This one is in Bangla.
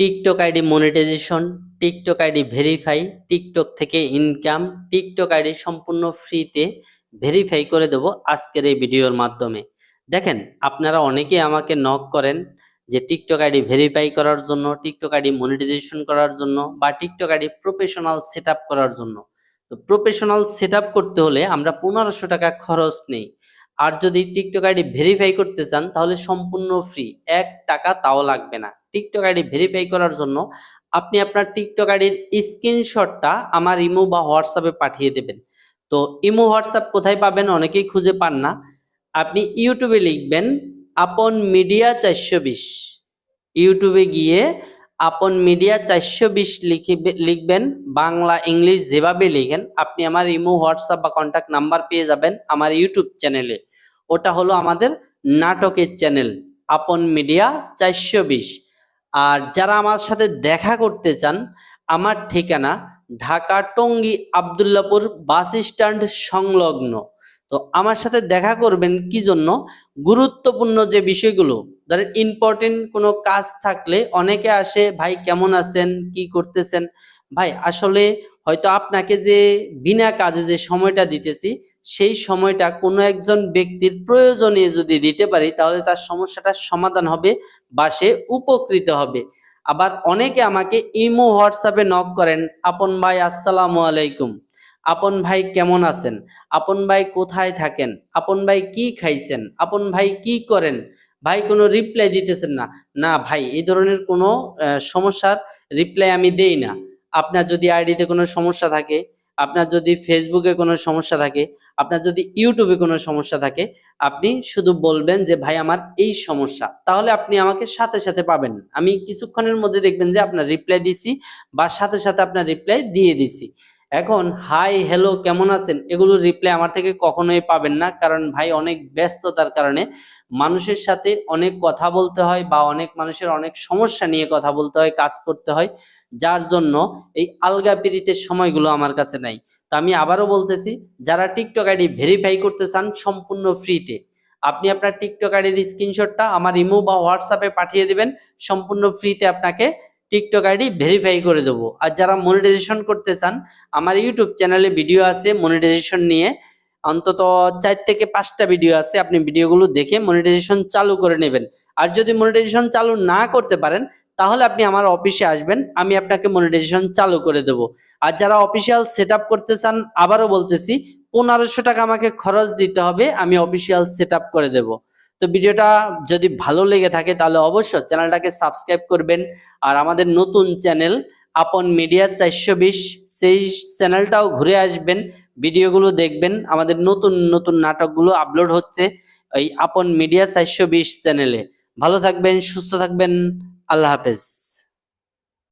TikTok ID monetization, TikTok ID verify, TikTok থেকে ইনকাম, টিকটক আইডি সম্পূর্ণ ফ্রিতে ভেরিফাই করে দেব আজকের এই ভিডিওর মাধ্যমে। দেখেন, আপনারা অনেকেই আমাকে নক করেন যে টিকটক আইডি ভেরিফাই করার জন্য, টিকটক আইডি মনিটাইজেশন করার জন্য বা টিকটক আইডি প্রফেশনাল সেট করার জন্য। তো প্রফেশনাল সেট করতে হলে আমরা পনেরোশো টাকা খরচ নেই। আর যদি টিকটক আইডি ভেরিফাই করতে চান, তাহলে সম্পূর্ণ ফ্রি এক টাকা তাও লাগবে না। টিকটক আইডি ভেরিফাই করার জন্য আপনি আপনার টিকটক আইডির স্ক্রিনশটটা আমার ইমো বা হোয়াটসঅ্যাপে পাঠিয়ে দেবেন। তো ইমো, হোয়াটসঅ্যাপ কোথায় পাবেন অনেকেই খুঁজে পান না। আপনি ইউটিউবে লিখবেন, আপন মিডিয়া চারশো বিশ। ইউটিউবে গিয়ে আপন মিডিয়া চারশো বিশ লিখিবে লিখবেন, বাংলা, ইংলিশ যেভাবে লিখেন, আপনি আমার ইমো, হোয়াটসঅ্যাপ বা কন্ট্যাক্ট নাম্বার পেয়ে যাবেন আমার ইউটিউব চ্যানেলে ওটা হলো আমাদের নাটকের চ্যানেল, আপন মিডিয়া চারশো বিশ। আর যারা আমার সাথে দেখা করতে চান, আমার ঠিকানা ঢাকা টঙ্গী আবদুল্লাপুর বাস স্ট্যান্ড সংলগ্ন। তো আমার সাথে দেখা করবেন কি জন্য? গুরুত্বপূর্ণ যে বিষয়গুলো, ধরেন ইম্পর্টেন্ট কোনো কাজ থাকলে অনেকে আসে, ভাই কেমন আছেন? কি করতেছেন? ভাই, আসলে হয়তো আপনাকে যে বিনা কাজে যে সময়টা দিতেছি, সেই সময়টা কোনো একজন ব্যক্তির প্রয়োজনে যদি দিতে পারি, তাহলে তার সমস্যাটার সমাধান হবে বা সে উপকৃত হবে। আবার অনেকে আমাকে ইমো, হোয়াটসঅ্যাপে নক করেন, আপন ভাই, আসসালামু আলাইকুম। আপন ভাই, কেমন আছেন? আপন ভাই, কোথায় থাকেন? আপন ভাই, কি খাইছেন? আপন ভাই, কি করেন? ভাই, কোনো রিপ্লাই দিতেছেন না। না ভাই, এই ধরনের কোনো সমস্যার রিপ্লাই আমি দেই না। আপনার যদি আইডিতে কোনো সমস্যা থাকে, আপনার যদি ফেসবুকে কোনো সমস্যা থাকে, আপনার যদি ইউটিউবে কোনো সমস্যা থাকে, আপনি শুধু বলবেন যে, ভাই, আমার এই সমস্যা। তাহলে আপনি আমাকে সাথে সাথে পাবেন। আমি কিছুক্ষণের মধ্যে দেখবেন যে, আপনার রিপ্লাই দিছি বা সাথে সাথে আপনার রিপ্লাই দিয়ে দিছি এখন, হাই, হ্যালো, কেমন আছেন? এগুলো রিপ্লাই আমার থেকে কখনোই পাবেন না। কারণ ভাই, অনেক ব্যস্ততার কারণে মানুষের সাথে অনেক কথা বলতে হয় বা অনেক মানুষের অনেক সমস্যা নিয়ে কথা বলতে হয়, কাজ করতে হয়। যার জন্য এই আলগা পিরিতের সময়গুলো আমার কাছে নাই। তো আমি আবারও বলতেছি, যারা টিকটক আইডি ভেরিফাই করতে চান সম্পূর্ণ ফ্রিতে আপনি আপনার টিকটক আইডির স্ক্রিনশটটা আমার ইমো বা হোয়াটসঅ্যাপে পাঠিয়ে দেবেন। সম্পূর্ণ ফ্রিতে আপনাকে টিকটক আইডি ভেরিফাই করে দেবো। আর যারা মনিটাইজেশন করতে চান, আমার ইউটিউব চ্যানেলে ভিডিও আছে মনিটাইজেশন নিয়ে। অন্তত চার থেকে পাঁচটা ভিডিও আছে, আপনি ভিডিওগুলো দেখে মনিটাইজেশন চালু করে নেবেন। আর যদি মনিটাইজেশন চালু না করতে পারেন, তাহলে আপনি আমার অফিসে আসবেন, আমি আপনাকে মনিটাইজেশন চালু করে দেব। আর যারা অফিসিয়াল সেট করতে চান, আবারও বলতেছি, পনেরোশো টাকা আমাকে খরচ দিতে হবে, আমি অফিসিয়াল সেট করে দেব। তো ভিডিওটা যদি ভালো লেগে থাকে তাহলে অবশ্যই চ্যানেলটাকে সাবস্ক্রাইব করবেন। আর আমাদের নতুন চ্যানেল আপন মিডিয়া চারশো বিশ, সেই চ্যানেলটাও ঘুরে আসবেন, ভিডিওগুলো দেখবেন। আমাদের নতুন নতুন নাটকগুলো আপলোড হচ্ছে এই আপন মিডিয়া চারশো বিশ চ্যানেলে। ভালো থাকবেন, সুস্থ থাকবেন, আল্লাহ হাফেজ।